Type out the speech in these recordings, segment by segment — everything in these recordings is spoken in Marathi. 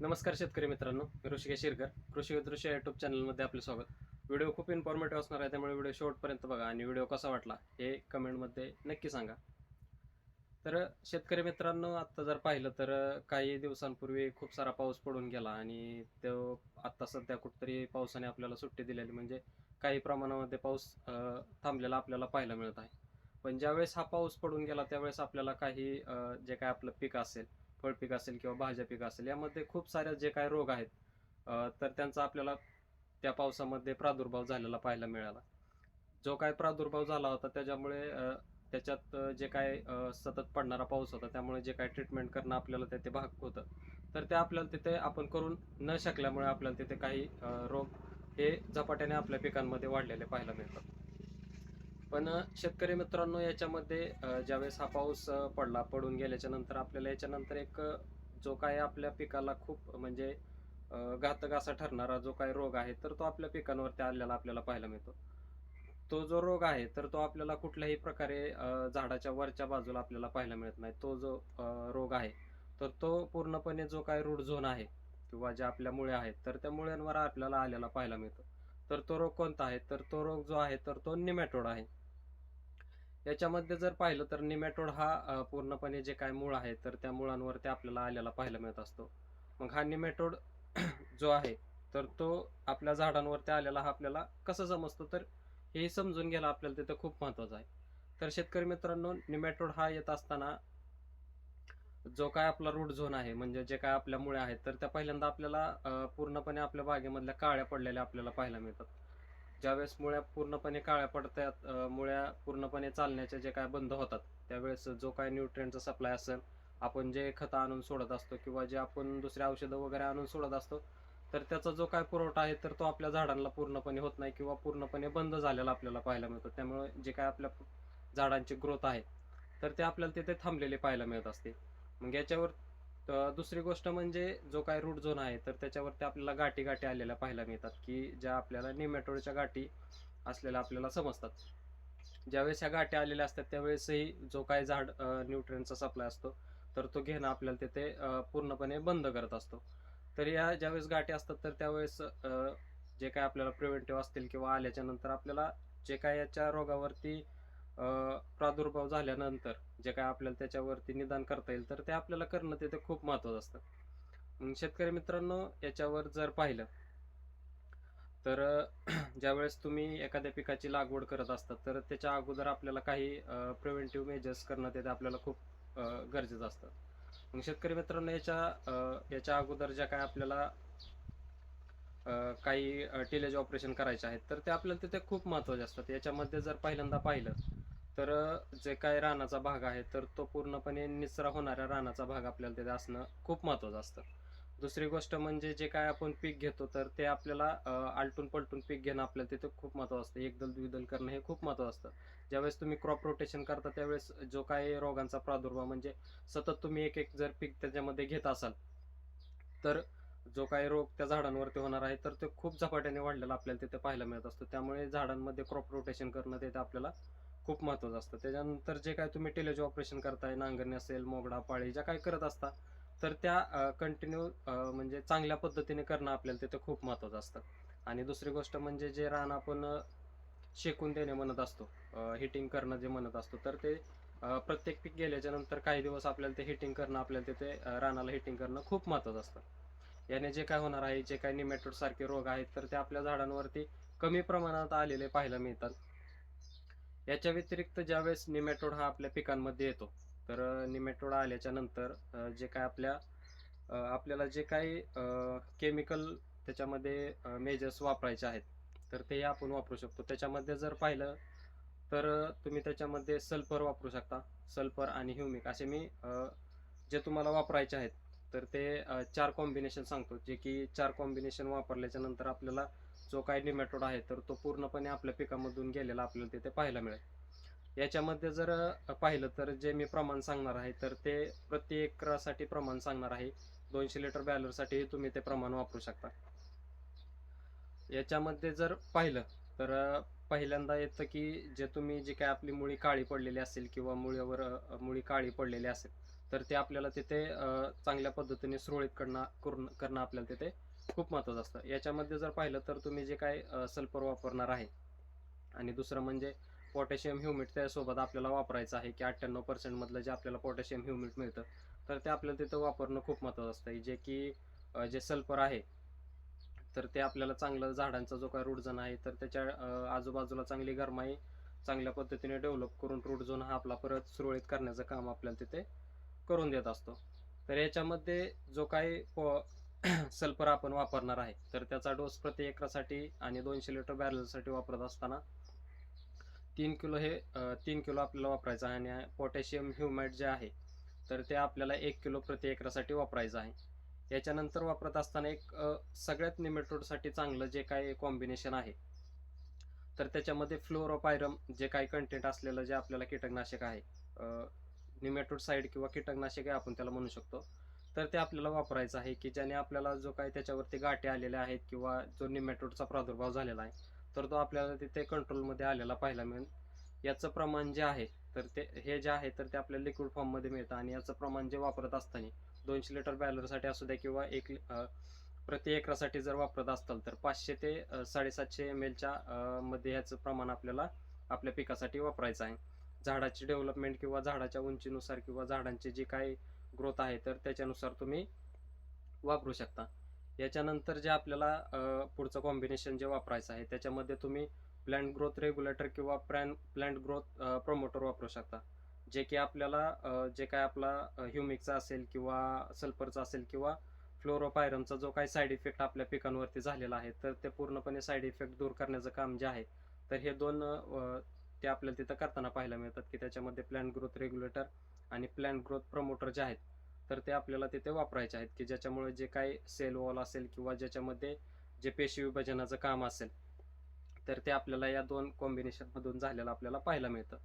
नमस्कार शेतकरी मित्रांनो मी ऋषिकेश शिरकर कृषी दृश्य युट्यूब चॅनलमध्ये आपले स्वागत. व्हिडिओ खूप इन्फॉर्मेटिव्ह असणार आहे त्यामुळे व्हिडिओ शेवटपर्यंत बघा आणि व्हिडिओ कसा वाटला हे कमेंटमध्ये नक्की सांगा. तर शेतकरी मित्रांनो आत्ता जर पाहिलं तर काही दिवसांपूर्वी खूप सारा पाऊस पडून गेला आणि तो आत्ता सध्या कुठतरी पावसाने आपल्याला सुट्टी दिलेली म्हणजे काही प्रमाणामध्ये पाऊस थांबलेला आपल्याला पाहायला मिळत आहे. पण ज्यावेळेस हा पाऊस पडून गेला त्यावेळेस आपल्याला काही जे काय आपलं पीक असेल फळपीक असेल किंवा भाज्या पीक असेल यामध्ये खूप साऱ्या जे काय रोग आहेत तर त्यांचा आपल्याला त्या पावसामध्ये प्रादुर्भाव झालेला पाहायला मिळाला. जो काय प्रादुर्भाव झाला होता त्याच्यामुळे त्याच्यात जे काय सतत पडणारा पाऊस होता त्यामुळे जे काय ट्रीटमेंट करणं आपल्याला तेथे भाग होतं तर ते आपल्याला तिथे आपण करून न शकल्यामुळे आपल्याला तिथे काही रोग हे झपाट्याने आपल्या पिकांमध्ये वाढलेले पाहायला मिळतात. पण शेतकरी मित्रांनो याच्यामध्ये ज्यावेळेस हा पाऊस पडला पडून गेल्याच्यानंतर आपल्याला याच्यानंतर एक जो काय आपल्या पिकाला खूप म्हणजे घातक असा ठरणारा जो काही रोग आहे तर तो आपल्या पिकांवरती आलेला आपल्याला पाहायला मिळतो. तो जो रोग आहे तर तो आपल्याला कुठल्याही प्रकारे झाडाच्या वरच्या बाजूला आपल्याला पाहायला मिळत नाही. तो जो रोग आहे तर तो पूर्णपणे जो काय रूट झोन आहे किंवा ज्या आपल्या मुळ्या आहेत तर त्या मुळ्यांवर आपल्याला आलेला पाहायला मिळतो. तर तो रोग कोणता आहे? तर तो रोग जो आहे तर तो निमॅटोड आहे. याच्यामध्ये जर पाहिलं तर निमॅटोड हा पूर्णपणे जे काय मूळ आहे तर त्या मुळांवरती आपल्याला आलेला पाहायला मिळत असतो. मग हा निमॅटोड जो आहे तर तो आपल्या झाडांवरती आलेला हा आपल्याला कसं समजतो? तर हे समजून घ्यायला आपल्याला तिथं खूप महत्वाचं आहे. तर शेतकरी मित्रांनो निमॅटोड हा येत असताना जो काय आपला रूट झोन आहे म्हणजे जे काय आपल्या मुळे आहेत तर त्या पहिल्यांदा आपल्याला पूर्णपणे आपल्या बागेमधल्या काळ्या पडलेल्या आपल्याला पाहायला मिळतात. ज्यावेळेस मुळ्या पूर्णपणे काळ्या पडतात मुळ्या पूर्णपणे चालण्याचे जे काय बंद होतात त्यावेळेस जो काय न्यूट्रियनचा सप्लाय असेल आपण जे खतं आणून सोडत असतो किंवा जे आपण दुसरे औषधं वगैरे आणून सोडत असतो तर त्याचा जो काय पुरवठा आहे तर तो आपल्या झाडांना पूर्णपणे होत नाही किंवा पूर्णपणे बंद झालेला आपल्याला पाहायला मिळतो. त्यामुळे जे काय आपल्या झाडांची ग्रोथ आहे तर ते आपल्याला तिथे थांबलेले पाहायला मिळत असते. मग याच्यावर दुसरी गोष्ट म्हणजे जो काय रूट झोन आहे तर त्याच्यावरती आपल्याला गाठी गाठी आलेल्या पाहायला मिळतात की ज्या आपल्याला निमॅटोडच्या गाठी असलेल्या आपल्याला समजतात. ज्यावेळेस ह्या गाठी आलेल्या असतात त्यावेळेसही जो काय झाड न्यूट्रियनचा सप्लाय असतो तर तो घेणं आपल्याला तिथे पूर्णपणे बंद करत असतो. तर या ज्यावेळेस गाठी असतात तर त्यावेळेस जे काय आपल्याला प्रिव्हेंटिव्ह असतील किंवा आल्याच्यानंतर आपल्याला जे काय याच्या रोगावरती प्रादुर्भाव झाल्यानंतर जे काय आपल्याला त्याच्यावरती निदान करता येईल तर ते आपल्याला करणं ते खूप महत्वाचं असतं. मग शेतकरी मित्रांनो याच्यावर जर पाहिलं तर ज्यावेळेस तुम्ही एखाद्या पिकाची लागवड करत असतात तर त्याच्या अगोदर आपल्याला काही प्रिव्हेंटिव्ह मेजर्स करणं ते आपल्याला खूप गरजेचं असतं. मग शेतकरी मित्रांनो याच्या याच्या अगोदर ज्या काय आपल्याला काही टिलेज ऑपरेशन करायचे आहेत तर ते आपल्याला तिथे खूप महत्त्वाचे असतात. याच्यामध्ये जर पहिल्यांदा पाहिलं तर जे काय रानाचा भाग आहे तर तो पूर्णपणे निचरा होणाऱ्या रानाचा भाग आपल्याला तिथे असणं खूप महत्वाचं असतं. दुसरी गोष्ट म्हणजे जे काय आपण पीक घेतो तर ते आपल्याला आलटून पलटून पीक घेणं आपल्याला तिथे खूप महत्वाचं असतं. एकदल द्विदल करणं हे खूप महत्वाचं असतं. ज्यावेळेस तुम्ही क्रॉप रोटेशन करता त्यावेळेस जो काय रोगांचा प्रादुर्भाव म्हणजे सतत तुम्ही एक एक जर पीक त्याच्यामध्ये घेत असाल तर जो काही रोग त्या झाडांवरती होणार आहे तर ते खूप झपाट्याने वाढलेला आपल्याला तिथे पाहायला मिळत असतो. त्यामुळे झाडांमध्ये क्रॉप रोटेशन करणं तिथे आपल्याला खूप महत्वाचं असतं. त्याच्यानंतर जे काय तुम्ही टेलेज ऑपरेशन करताय नांगरणी असेल मोगडा पाळी ज्या काही करत असता तर त्या कंटिन्यू म्हणजे चांगल्या पद्धतीने करणं आपल्याला तिथं खूप महत्वाचं असतं. आणि दुसरी गोष्ट म्हणजे जे रान आपण शेकून देणे म्हणत असतो हिटिंग करणं जे म्हणत असतो तर ते प्रत्येक पीक गेल्याच्यानंतर काही दिवस आपल्याला ते हिटिंग करणं आपल्याला तिथे रानाला हिटिंग करणं खूप महत्वाचं असतं. याने जे काय होणार आहे जे काय निमॅटोड सारखे रोग आहेत तर ते आपल्या झाडांवरती कमी प्रमाणात आलेले पाहायला मिळतात. याच्या व्यतिरिक्त ज्यावेळेस निमॅटोड हा आपल्या पिकांमध्ये येतो तर निमॅटोड आल्याच्यानंतर जे काय आपल्या आपल्याला जे काही केमिकल त्याच्यामध्ये मेजर्स वापरायचे आहेत तर ते आपण वापरू शकतो. त्याच्यामध्ये जर पाहिलं तर तुम्ही त्याच्यामध्ये सल्फर वापरू शकता. सल्फर आणि ह्युमिक असे मी जे तुम्हाला वापरायचे आहेत तर ते चार कॉम्बिनेशन सांगतो. जे की चार कॉम्बिनेशन वापरल्याच्या नंतर आपल्याला जो काही निमॅटोड आहे तर तो पूर्णपणे आपल्या पिकामधून गेलेला आपल्याला तिथे पाहायला मिळेल. याच्यामध्ये जर पाहिलं तर जे मी प्रमाण सांगणार आहे तर ते प्रति एकरासाठी प्रमाण सांगणार आहे. दोनशे लिटर बॅलरसाठी तुम्ही ते प्रमाण वापरू शकता. याच्यामध्ये जर पाहिलं तर पहिल्यांदा येतं की जे तुम्ही जी काय आपली मुळी काळी पडलेली असेल किंवा मुळीवर मुळी काळी पडलेली असेल तर ते आपल्याला तिथे चांगल्या पद्धतीने सुरळीत करणं करून करणं आपल्याला तिथे खूप महत्त्वाचं असतं. याच्यामध्ये जर पाहिलं तर तुम्ही जे काय सल्फर वापरणार आहे आणि दुसरं म्हणजे पोटॅशियम ह्युमिट त्यासोबत आपल्याला वापरायचं आहे की अठ्ठ्याण्णव पर्सेंटमधलं जे आपल्याला पोटॅशियम ह्युमिट मिळतं तर ते आपल्याला तिथं वापरणं खूप महत्त्वाचं असतं. जे की जे सल्फर आहे तर ते आपल्याला चांगलं झाडांचा जो काय रूट झोन आहे तर त्याच्या आजूबाजूला चांगली गरमाई चांगल्या पद्धतीने डेव्हलप करून रूट झोन हा आपला परत सुरळीत करण्याचं काम आपल्याला तिथे करून देत असतो. तर याच्यामध्ये जो काही पो सल्फर आपण वापरणार आहे. तर त्याचा डोस प्रति एकरासाठी आणि दोनशे लिटर बॅरलसाठी वापरत असताना तीन किलो हे तीन किलो आपल्याला वापरायचं आहे आणि पोटॅशियम ह्युमॅट जे आहे तर ते आपल्याला एक किलो प्रति एकरासाठी वापरायचं आहे. याच्यानंतर वापरत असताना एक सगळ्यात निमेटोडसाठी चांगलं जे काही कॉम्बिनेशन आहे तर त्याच्यामध्ये फ्लोरोपायरम जे काही कंटेंट असलेलं जे आपल्याला कीटकनाशक आहे निमेटोड साईड किंवा कीटकनाशक आहे आपण त्याला म्हणू शकतो. तर ते आपल्याला वापरायचं आहे की ज्याने आपल्याला जो काही त्याच्यावरती गाठी आलेल्या आहेत किंवा जो निमॅटोडचा प्रादुर्भाव झालेला आहे तर तो आपल्याला तिथे कंट्रोलमध्ये आलेला पाहायला मिळेल. याचं प्रमाण जे आहे तर ते हे जे आहे तर ते आपल्याला लिक्विड फॉर्ममध्ये मिळतं आणि याचं प्रमाण जे वापरत असताना दोनशे लिटर बॅलरसाठी असू द्या किंवा एक प्रति एकरासाठी जर वापरत असाल तर पाचशे ते साडेसातशे एम एलच्या मध्ये ह्याचं प्रमाण आपल्याला आपल्या पिकासाठी वापरायचं आहे. झाडाची डेव्हलपमेंट किंवा झाडाच्या उंचीनुसार किंवा झाडांचे जे काही ग्रोथ आहे तर त्याच्यानुसार तुम्ही वापरू शकता. याच्यानंतर जे आपल्याला पुढचं कॉम्बिनेशन जे वापरायचं आहे त्याच्यामध्ये तुम्ही प्लॅन्ट ग्रोथ रेग्युलेटर किंवा प्लॅन प्लॅन्ट ग्रोथ प्रमोटर वापरू शकता. जे की आपल्याला जे काय आपला ह्युमिकचा असेल किंवा सल्फरचा असेल किंवा फ्लोरोपायरमचा जो काही साईड इफेक्ट आपल्या पिकांवरती झालेला आहे तर ते पूर्णपणे साईड इफेक्ट दूर करण्याचं काम जे आहे तर हे दोन ते आपल्याला तिथं करताना पाहायला मिळतात की त्याच्यामध्ये प्लॅन्ट ग्रोथ रेग्युलेटर आणि प्लॅन ग्रोथ प्रमोटर जे आहेत तर ते आपल्याला तिथे वापरायचे आहेत की ज्याच्यामुळे जे काही सेल वॉल असेल किंवा ज्याच्यामध्ये जे पेशी विभाजनाचं काम असेल तर ते आपल्याला या दोन कॉम्बिनेशनमधून झालेलं आपल्याला पाहायला मिळतं.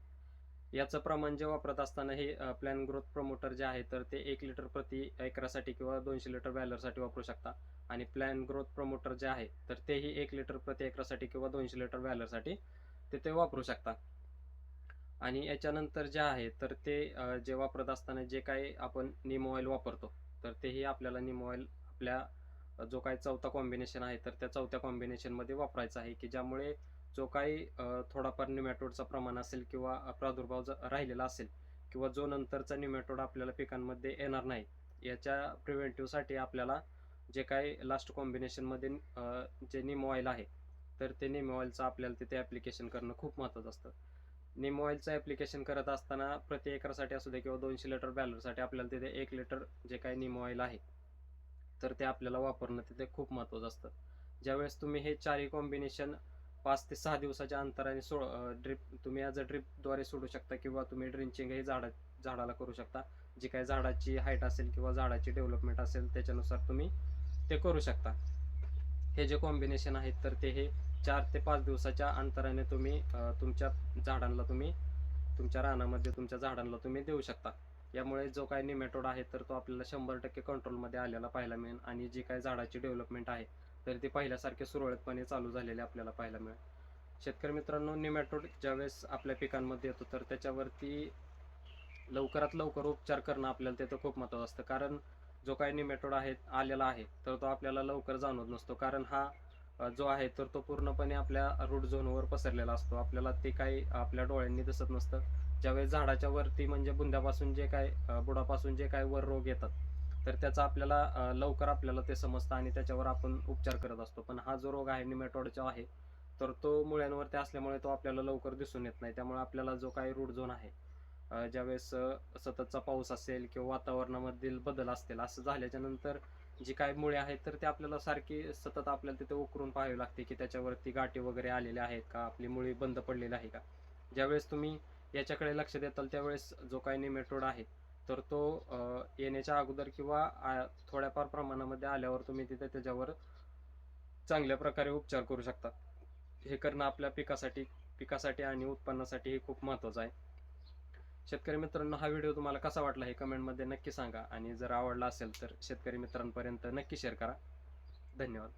याचं प्रमाण जे वापरत असताना हे प्लॅन ग्रोथ प्रमोटर जे आहे तर ते एक लिटर प्रति एकरासाठी किंवा दोनशे लिटर व्हॅलरसाठी वापरू शकता. आणि प्लॅन ग्रोथ प्रमोटर जे आहे तर तेही एक लिटर प्रति एकरासाठी किंवा दोनशे लिटर व्हॅलरसाठी ते ते वापरू शकता. आणि याच्यानंतर जे आहे तर ते जे वापरत असताना जे काही आपण निम ऑइल वापरतो तर तेही आपल्याला निम ऑइल आपल्या जो काही चौथा कॉम्बिनेशन आहे तर त्या चौथ्या कॉम्बिनेशनमध्ये वापरायचा आहे की ज्यामुळे जो काही थोडाफार निमॅटोडचा प्रमाण असेल किंवा प्रादुर्भाव राहिलेला असेल किंवा जो नंतरचा निमॅटोड आपल्याला पिकांमध्ये येणार नाही याच्या प्रिव्हेंटिव्हसाठी आपल्याला जे काही लास्ट कॉम्बिनेशनमध्ये जे निम ऑइल आहे तर ते निम ऑइलचं आपल्याला तिथे ॲप्लिकेशन करणं खूप महत्त्वाचं असतं. निम ऑइलचं ॲप्लिकेशन करत असताना प्रति एकरसाठी असू दे किंवा दोनशे लिटर बॅलरसाठी आपल्याला तिथे एक लिटर जे काही निम ऑइल आहे तर ते आपल्याला वापरणं तिथे खूप महत्त्वाचं असतं. ज्यावेळेस तुम्ही हे चारही कॉम्बिनेशन पाच ते सहा दिवसाच्या अंतराने सो ड्रिप तुम्ही ॲज अ ड्रिपद्वारे सोडू शकता किंवा तुम्ही ड्रिंचिंगही झाडा झाडाला करू शकता. जी काही झाडाची हाईट असेल किंवा झाडाची डेव्हलपमेंट असेल त्याच्यानुसार तुम्ही ते करू शकता. हे जे कॉम्बिनेशन आहेत तर ते हे चार ते पाच दिवसाच्या अंतराने तुम्ही तुमच्या झाडांना तुम्ही तुमच्या रानामध्ये तुमच्या झाडांना तुम्ही देऊ शकता. यामुळे जो काही निमेटोड आहे तर तो आपल्याला शंभर टक्के कंट्रोलमध्ये आलेला पाहायला मिळेल आणि जी काही झाडाची डेव्हलपमेंट आहे तर ती पहिल्यासारखे सुरळीतपणे चालू झालेले आपल्याला पाहायला मिळेल. शेतकरी मित्रांनो निमॅटोड ज्यावेळेस आपल्या पिकांमध्ये येतो तर त्याच्यावरती लवकरात लवकर उपचार करणं आपल्याला त्याचं खूप महत्त्वाचं असतं. कारण जो काही निमॅटोड आहे आलेला आहे तर तो आपल्याला लवकर जाणवत नसतो. कारण हा जो आहे तर तो पूर्णपणे आपल्या रूट झोनवर पसरलेला असतो. आपल्याला ते काही आपल्या डोळ्यांनी दिसत नसतं. ज्यावेळेस झाडाच्या वरती म्हणजे बुंद्यापासून जे काय बुडापासून जे काय वर रोग येतात तर त्याचा आपल्याला लवकर आपल्याला ते समजतं आणि त्याच्यावर आपण उपचार करत असतो. पण हा जो रोग आहे निमेटॉडचा आहे तर तो मुळ्यांवरती असल्यामुळे तो आपल्याला लवकर दिसून येत नाही. त्यामुळे आपल्याला जो काही रूट झोन आहे ज्यावेळेस सततचा पाऊस असेल किंवा वातावरणामधील बदल असतील असं झाल्याच्यानंतर जी काय मुळे आहेत तर ते आपल्याला सारखी सतत आपल्याला तिथे उकरून पाहावी लागते की त्याच्यावरती गाठी वगैरे आलेल्या आहेत का? आपली मुळी बंद पडलेली आहे का? ज्यावेळेस तुम्ही याच्याकडे लक्ष देताल त्यावेळेस जो काही निमेटोड आहे तर तो येण्याच्या अगोदर किंवा थोड्याफार प्रमाणामध्ये आल्यावर तुम्ही तिथे त्याच्यावर चांगल्या प्रकारे उपचार करू शकता. हे करणं आपल्या पिकासाठी पिकासाठी आणि उत्पन्नासाठी हे खूप महत्त्वाचं आहे. शेतकरी मित्रांनो हा व्हिडिओ तुम्हाला कसा वाटला हे कमेंटमध्ये नक्की सांगा. आणि जर आवडला असेल तर शेतकरी मित्रांपर्यंत नक्की शेअर करा. धन्यवाद.